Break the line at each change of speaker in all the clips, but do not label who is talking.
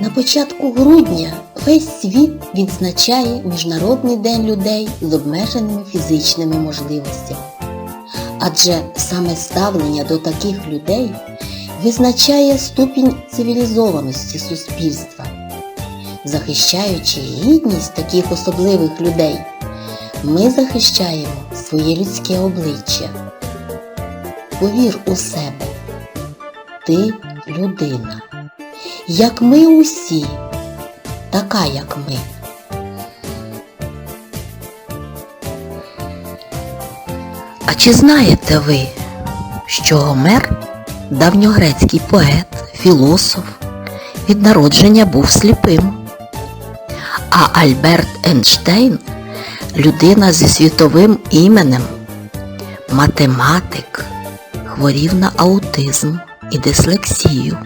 На початку грудня весь світ відзначає Міжнародний день людей з обмеженими фізичними можливостями. Адже саме ставлення до таких людей визначає ступінь цивілізованості суспільства. Захищаючи гідність таких особливих людей, ми захищаємо своє людське обличчя. Повір у себе, ти людина, як ми усі, така як ми. А чи знаєте ви, що Гомер, давньогрецький поет, філософ, від народження був сліпим? А Альберт Ейнштейн – людина зі світовим іменем, математик, хворів на аутизм і дислексію.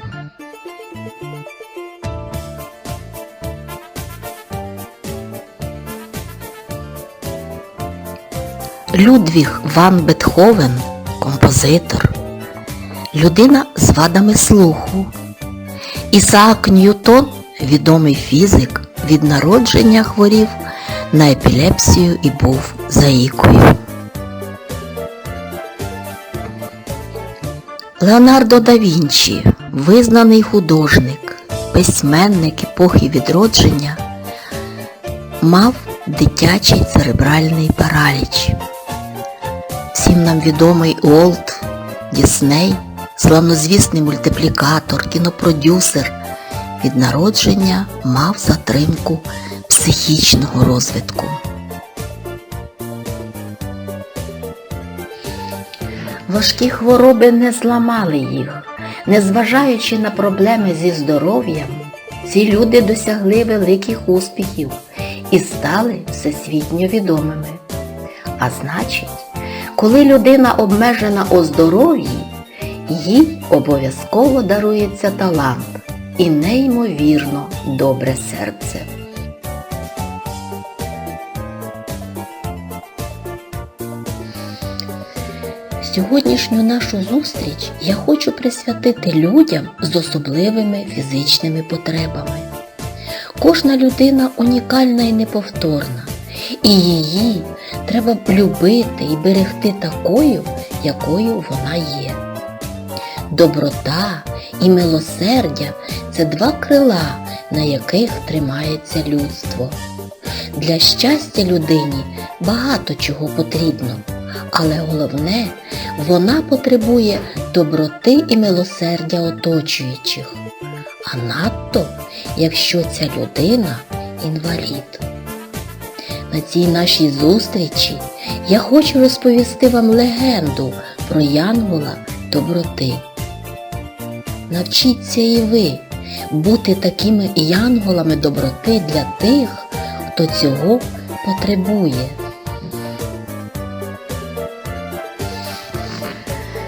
Людвіг Ван Бетховен – композитор, людина з вадами слуху. Ісаак Ньютон – відомий фізик, від народження хворів на епілепсію і був заїкою. Леонардо да Вінчі – визнаний художник, письменник епохи відродження, мав дитячий церебральний параліч. Всім нам відомий Уолт Дісней, славнозвісний мультиплікатор, кінопродюсер, від народження мав затримку психічного розвитку. Важкі хвороби не зламали їх. Незважаючи на проблеми зі здоров'ям, ці люди досягли великих успіхів і стали всесвітньо відомими. А значить, коли людина обмежена у здоров'ї, їй обов'язково дарується талант і неймовірно добре серце. Сьогоднішню нашу зустріч я хочу присвятити людям з особливими фізичними потребами. Кожна людина унікальна і неповторна, і її треба любити і берегти такою, якою вона є. Доброта і милосердя це два крила, на яких тримається людство. Для щастя людині багато чого потрібно, але головне, вона потребує доброти і милосердя оточуючих, а надто, якщо ця людина інвалід. На цій нашій зустрічі я хочу розповісти вам легенду про Янгола доброти. Навчіться і ви бути такими янголами доброти для тих, хто цього потребує.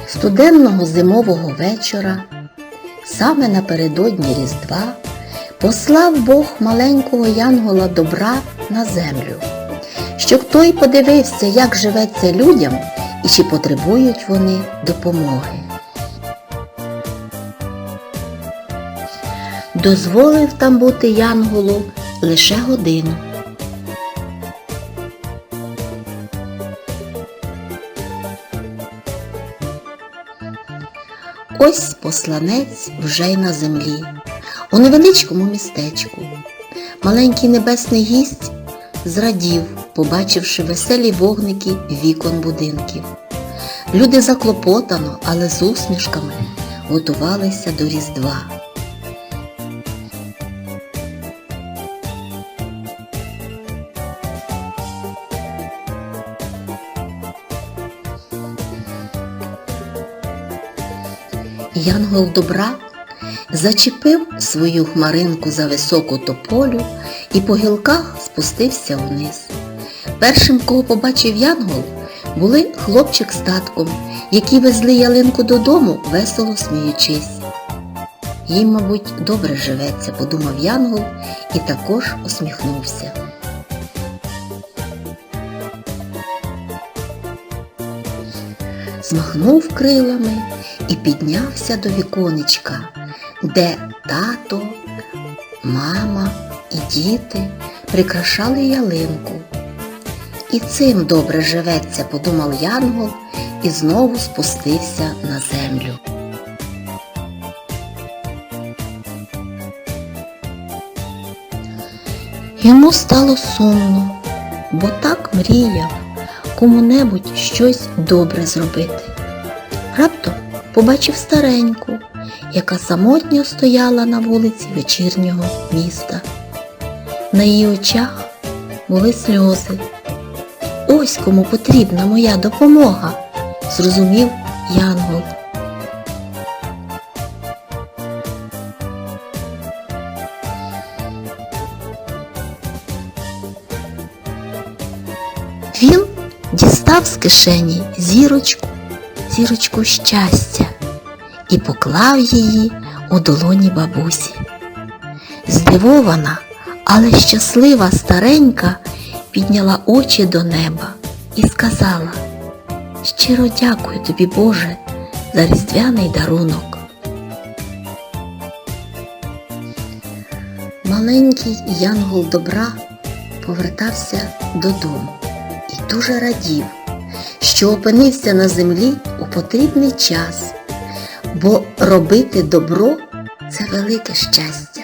Студенного зимового вечора, саме напередодні Різдва, послав Бог маленького янгола добра на землю, щоб той подивився, як живеться людям і чи потребують вони допомоги. Дозволив там бути янголу лише годину. Ось посланець вже й на землі, у невеличкому містечку. Маленький небесний гість зрадів, побачивши веселі вогники вікон будинків. Люди заклопотано, але з усмішками готувалися до Різдва. Янгол добра зачепив свою хмаринку за високу тополю і по гілках спустився вниз. Першим, кого побачив Янгол, були хлопчик з татком, які везли ялинку додому, весело сміючись. Їм, мабуть, добре живеться, подумав Янгол і також усміхнувся. Змахнув крилами і піднявся до віконечка, де тато, мама і діти прикрашали ялинку. І цим добре живеться, подумав Янгол і знову спустився на землю. Йому стало сумно, бо так мріяв кому-небудь щось добре зробити. Побачив стареньку, яка самотньо стояла на вулиці вечірнього міста. На її очах були сльози. Ось кому потрібна моя допомога, зрозумів Янгол. Він дістав з кишені зірочку, зірочку щастя і поклав її у долоні бабусі. Здивована, але щаслива старенька підняла очі до неба і сказала Щиро дякую тобі, Боже, за різдвяний дарунок. Маленький янгол добра повертався додому і дуже радів, що опинився на землі у потрібний час, бо робити добро це велике щастя.